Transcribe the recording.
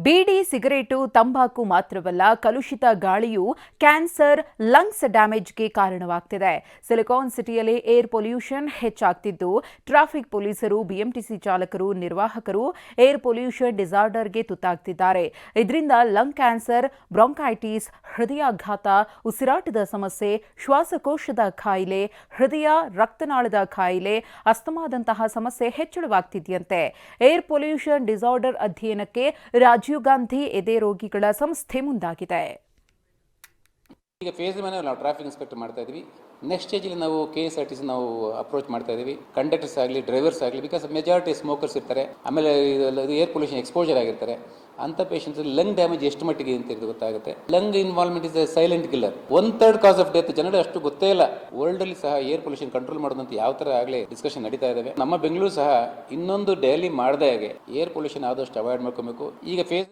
ಬೀಡಿ, cigarette, ತಂಬಾಕು ಮಾತ್ರವಲ್ಲ, ಕಲುಷಿತ ಗಾಳಿಯು ಕ್ಯಾನ್ಸರ್, ಲಂಗ್ಸ್ ಡ್ಯಾಮೇಜ್ಗೆ ಕಾರಣವಾಗ್ತಿದೆ. ಸಿಲಿಕಾನ್ ಸಿಟಿಯಲ್ಲಿ ಏರ್ ಪೊಲ್ಯೂಷನ್ ಹೆಚ್ಚಾಗ್ತಿದ್ದು. ಟ್ರಾಫಿಕ್ ಪೊಲೀಸರು, ಬಿಎಂಟಿಸಿ ಚಾಲಕರು, ನಿರ್ವಾಹಕರು ಏರ್ ಪೊಲ್ಯೂಷನ್ ಡಿಸಾರ್ಡರ್ಗೆ ತುತ್ತಾಗ್ತಿದ್ದಾರೆ. ಇದರಿಂದ ಲಂಗ್ ಕ್ಯಾನ್ಸರ್, ಬ್ರಾಂಕೈಟಿಸ್, ಹೃದಯಾಘಾತ, ಉಸಿರಾಟದ ಸಮಸ್ಯೆ, ಶ್ವಾಸಕೋಶದ ಖಾಯಿಲೆ, ಹೃದಯ ರಕ್ತನಾಳದ ಖಾಯಿಲೆ, ಅಸ್ತಮಾದಂತಹ ಸಮಸ್ಯೆ ಹೆಚ್ಚಳವಾಗ್ತಿದೆಯಂತೆ. ಏರ್ ಪೊಲ್ಯೂಷನ್ ಡಿಸಾರ್ಡರ್ ಅಧ್ಯಯನಕ್ಕೆ ರಾಜೀವ್ ಗಾಂಧಿ ಎದೆ ರೋಗಿಗಳ ಸಂಸ್ಥೆ ಮುಂದಾಗಿದೆ. ಈಗ ಫೇಸ್ ಮೇಲೆ ನಾವು ಟ್ರಾಫಿಕ್ ಇನ್ಸ್ಪೆಕ್ಟ್ ಮಾಡ್ತಾ ಇದ್ವಿ ನೆಕ್ಸ್ಟ್ ಸ್ಟೇಜಲ್ಲಿ ನಾವು K S R T C ನಾವು ಅಪ್ರೋಚ್ ಮಾಡ್ತಾ ಇದೀವಿ ಕಂಡಕ್ಟರ್ಸ್ ಆಗಲಿ ಡ್ರೈವರ್ಸ್ ಆಗಲಿ ಬಿಕಾಸ್ ಮೆಜಾರಿಟಿ ಸ್ಮೋಕರ್ಸ್ ಇರ್ತಾರೆ. ಆಮೇಲೆ ಇದು ಏರ್ ಪೊಲ್ಯೂಷನ್ ಎಕ್ಸ್ಪೋಜರ್ ಆಗಿರ್ತಾರೆ. ಅಂಥ ಪೇಷಂಟ್ಸ್ ಲಂಗ್ ಡ್ಯಾಮೇಜ್ ಎಷ್ಟು ಮಟ್ಟಿಗೆ ಅಂತ ಇದು ಗೊತ್ತಾಗುತ್ತೆ. Lung involvement is silent killer one third cause of death ಜನರು ಅಷ್ಟು ಗೊತ್ತೇ ಇಲ್ಲ. ವರ್ಲ್ಡ್ ಅಲ್ಲಿ ಸಹ ಏರ್ ಪೊಲ್ಯೂಷನ್ ಕಂಟ್ರೋಲ್ ಮಾಡೋದಂತ ಯಾವ ತರ ಆಗಲೇ ಡಿಸ್ಕಷನ್ ನಡೀತಾ ಇದ್ದಾವೆ ನಮ್ಮ ಬೆಂಗಳೂರು ಸಹ ಇನ್ನೊಂದು ಡೈಲಿ ಮಾಡದೇ ಹಾಗೆ. ಏರ್ ಪೊಲ್ಯೂಷನ್ ಆದಷ್ಟು ಅವಾಯ್ಡ್ ಮಾಡ್ಕೋಬೇಕು. ಈಗ ಫೇಸ್